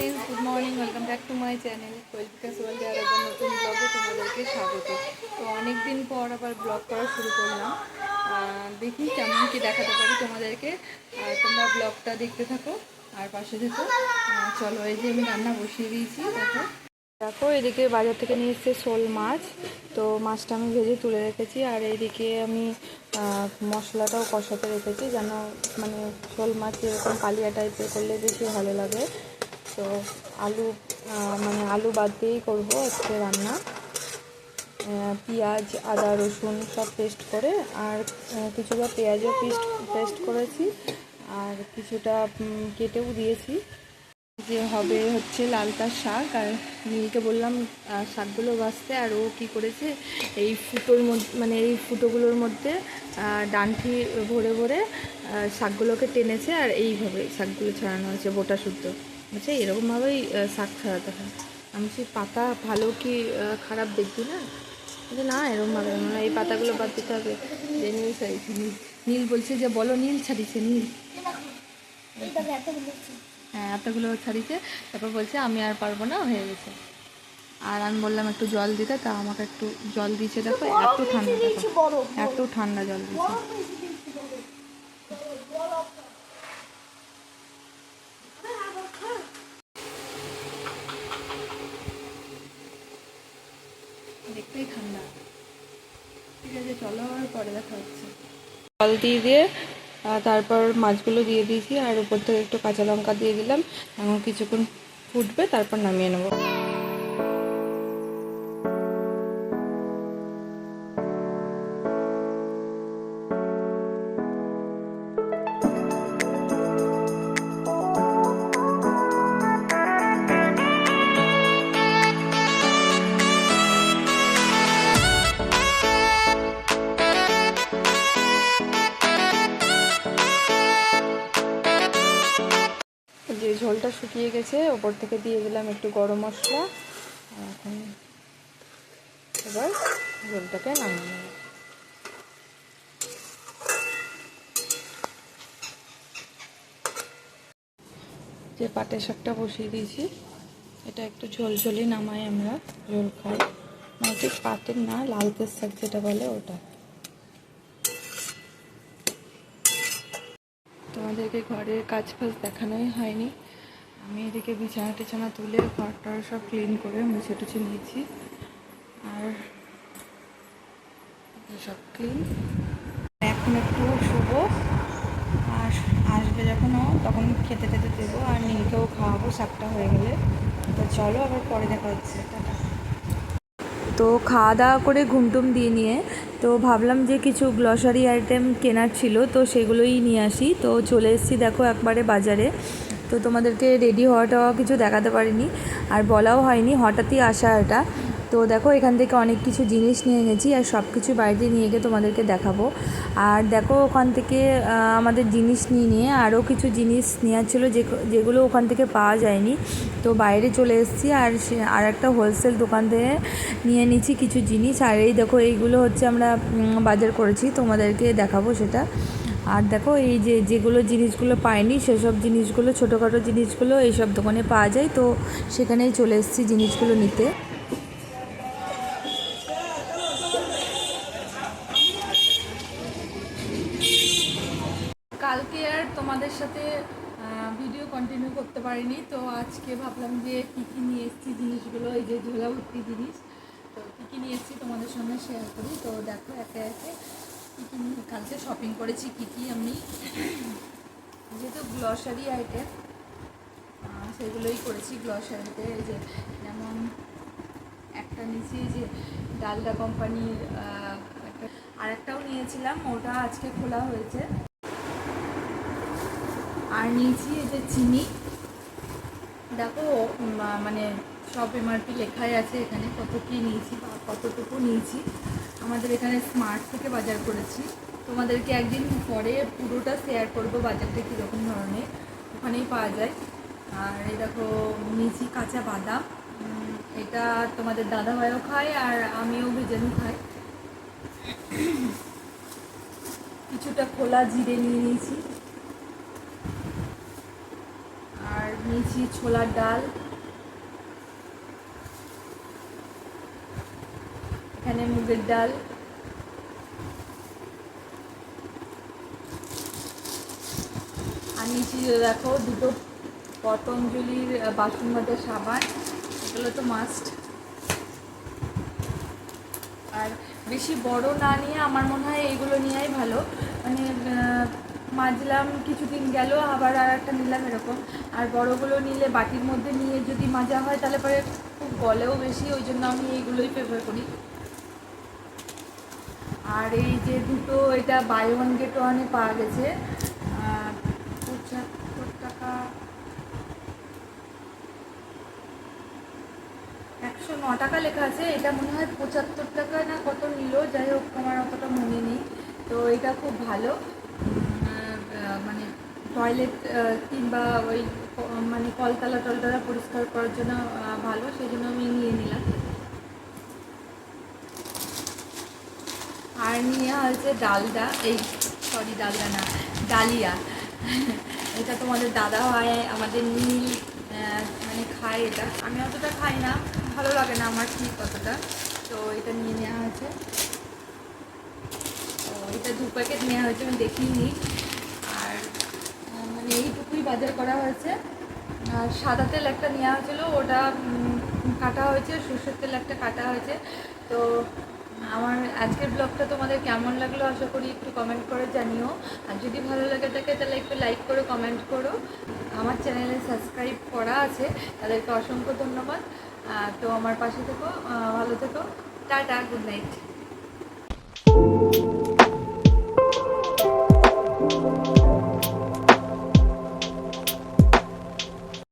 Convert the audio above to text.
Friends good morning welcome back to my channel কোয়েলপিকাস ওয়ার্ল্ডে আর একটা নতুন ব্লগে তোমাদেরকে স্বাগত। তো অনেক দিন পর আবার ব্লগ করা শুরু করলাম। দেখি কেমন কি দেখাতে পারি তোমাদেরকে। তোমরা ব্লগটা দেখতে থাকো, আর পাশে থেকো। চলো, এই যে আমি রান্না বসিয়ে দিয়েছি, দেখো। দেখো, এদিকে বাজার থেকে নিয়ে এসছে শোল মাছ। তো মাছটা আমি ভেজে তুলে রেখেছি, আর এইদিকে আমি মশলাটাও কষাতে রেখেছি, যেন মানে শোল মাছ এরকম কালিয়া টাইপের করলে বেশি ভালো লাগে। তো আলু মানে আলু বাদ দিয়েই করব আজকে রান্না। পেঁয়াজ, আদা, রসুন সব পেস্ট করে, আর কিছুটা পেঁয়াজও পেস্ট পেস্ট করেছি, আর কিছুটা কেটেও দিয়েছি। যে হবে হচ্ছে লালতার শাক, আর নীলকে বললাম শাকগুলো বাছতে আর ও কী করেছে, এই ফুটোর মধ্যে মানে এই ফুটোগুলোর মধ্যে ডান্ঠি ভরে ভরে শাকগুলোকে টেনেছে, আর এইভাবে শাকগুলো ছড়ানো হয়েছে, বোটা শুদ্ধ। আচ্ছা এরকমভাবেই শাক ছড়াতে হয়। আমি সেই পাতা ভালো কি খারাপ দেখবি না? না, এরকমভাবে মানে এই পাতাগুলো বাদ দিতে হবে। যে নীল ছাড়িয়েছে নীল। নীল বলছে যে, বলো, নীল ছাড়িয়েছে নীল। হ্যাঁ এতগুলো ছাড়িয়েছে তারপর বলছে, আমি আর পারব না, হয়ে গেছে। আর আমি বললাম, একটু জল দিতে। তা আমাকে একটু জল দিয়েছে, দেখো, এত ঠান্ডা এত ঠান্ডা জল দিয়েছে। দেখতেই ঠান্ডা। ঠিক আছে, চলো আর পরে দেখা হচ্ছে। জল দিয়ে দিয়ে তারপর মাছগুলো দিয়ে দিয়েছি, আর উপর থেকে একটু কাঁচা লঙ্কা দিয়ে দিলাম। এখন কিছুক্ষণ ফুটবে, তারপর নামিয়ে নেব। ঝোলটা শুকিয়ে গেছে, ওপর থেকে দিয়ে দিলাম একটু গরম মশলা। এখন এবার ঝোলটাকে নামিয়ে যে পাটের শাকটা বসিয়ে দিয়েছি, এটা একটু ঝোল ঝোলই নামাই আমরা, ঝোল খাই। মানে ঠিক পাটের না লালতের শাক যেটা বলে ওটা। তোমাদেরকে ঘরের কাজ ফাজ দেখানোই হয়নি। আমি এদিকে বিছানা টিছানা তুলে ঘরটা সব ক্লিন করে মুছে টুছে নিয়েছি। আর সব ক্লিন এখন একটু শুবো। আর আসবে যখন তখন খেতে খেতে দেবো। আর নীলকেও খাওয়াবো শাকটা হয়ে গেলে। তো চলো আবার পরে দেখা হচ্ছে। তো খাওয়া দাওয়া করে ঘুমটুম দিয়ে নিয়ে, তো ভাবলাম যে কিছু গ্লসারি আইটেম কেনার ছিল, তো সেগুলোই নিয়ে আসি। তো চলে এসেছি দেখো একবারে বাজারে। তো তোমাদেরকে রেডি হওয়া কিছু দেখাতে পারিনি, আর বলাও হয়নি, হঠাৎই আসা এটা। তো দেখো, এখান থেকে অনেক কিছু জিনিস নিয়ে গেছি আর সব কিছু বাড়িতে নিয়ে গিয়ে তোমাদেরকে দেখাবো। আর দেখো, ওখান থেকে আমাদের জিনিস নিয়ে নিয়ে আরও কিছু জিনিস নেওয়ার ছিল যেগুলো ওখান থেকে পাওয়া যায়নি। তো বাইরে চলে এসেছি, আর আর একটা হোলসেল দোকান থেকে নিয়ে নিচ্ছি কিছু জিনিস। আর এই দেখো, এইগুলো হচ্ছে আমরা বাজার করেছি, তোমাদেরকে দেখাবো সেটা। আর দেখো, এই যে যেগুলো জিনিসগুলো পাইনি, সেসব জিনিসগুলো, ছোটোখাটো জিনিসগুলো এইসব দোকানে পাওয়া যায়। তো সেখানেই চলে এসেছি জিনিসগুলো নিতে। কালকে আর তোমাদের সাথে ভিডিও কন্টিনিউ করতে পারিনি। তো আজকে ভাবলাম যে কী কী নিয়ে এসেছি জিনিসগুলো, এই যে ঝোলা ভর্তি জিনিস। তো কী কী নিয়ে এসেছি তোমাদের সঙ্গে শেয়ার করি। তো দেখো, একে একে কালকে শপিং করেছি কী কী আমি। যেহেতু গ্লসারি আইটেম সেগুলোই করেছি গ্লসারিতে যে যেমন একটা নিয়েছি যে ডালডা কোম্পানির আহ, একটা। আরেকটাও নিয়েছিলাম ওটা আজকে খোলা হয়েছে। আর নিয়েছি এই যে চিনি। দেখো মানে সব এমআরপি লেখাই আছে এখানে কত কী নিয়েছি বা কতটুকু নিয়েছি। আমাদের এখানে স্মার্ট থেকে বাজার করেছি। তোমাদেরকে একদিন পরে পুরোটা শেয়ার করব বাজারটা কীরকম ধরনের। ওখানেই পাওয়া যায়। আর এই দেখো নিয়েছি কাঁচা বাদাম। এটা তোমাদের দাদাভাইও খায় আর আমিও ভেজানো খাই। কিছুটা খোলা জিরে নিয়ে নিয়েছি। আর নিয়েছি ছোলার ডাল। এখানে মুগের ডাল। আর নিচে দেখো, দুটো পতঞ্জলির বাসন মাজার সাবান, এগুলো তো মাস্ট আর বেশি বড় না নিয়ে আমার মনে হয় এইগুলো নেওয়াই ভালো। মানে মাজলাম, কিছুদিন গেল, আবার আর একটা নিলাম এরকম। আর বড়গুলো নিলে বাটির মধ্যে নিয়ে যদি মাজা হয়, তাহলে পরে খুব গলেও বেশি, ওই জন্য আমি এইগুলোই প্রেফার করি। আর এই যে দুটো, এটা বাই ওয়ান গেট ওয়ানে পাওয়া গেছে। পঁচাত্তর টাকা একশো ন টাকা লেখা আছে। এটা মনে হয় পঁচাত্তর টাকা না কত নিল, যাই হোক আমার অতটা মনে নেই। তো এটা খুব ভালো। মানে টয়লেট কিংবা ওই মানে কলতলা টলতলা পরিষ্কার করার জন্য ভালো। সেই জন্য আমি নিয়ে নিলাম। আর নিয়ে হয়েছে ডালদা এই সরি ডালদা না, ডালিয়া। এটা তোমাদের দাদা হয় আমাদের নীল মানে খায় এটা। আমি অতটা খাই না, ভালো লাগে না আমার ঠিক অতটা। তো এটা নিয়ে নেওয়া হয়েছে। তো এটা দু প্যাকেট নেওয়া হয়েছে, আমি দেখিনি। আর মানে এইটুকুই বাজার করা হয়েছে। আর সাদা তেল একটা নেওয়া হয়েছিল, ওটা কাটা হয়েছে, সর্ষের তেল একটা কাটা হয়েছে। তো আমার আজকের ব্লগটা তোমাদের কেমন লাগল আশা করি একটু কমেন্ট করে জানিও। আর যদি ভালো লাগে থাকে, তাহলে একটু লাইক করে কমেন্ট করো। আমার চ্যানেলে সাবস্ক্রাইব করা আছে, তাদেরকে অসংখ্য ধন্যবাদ। তো আমার পাশে থেকো ভালো থেকো। Tata good night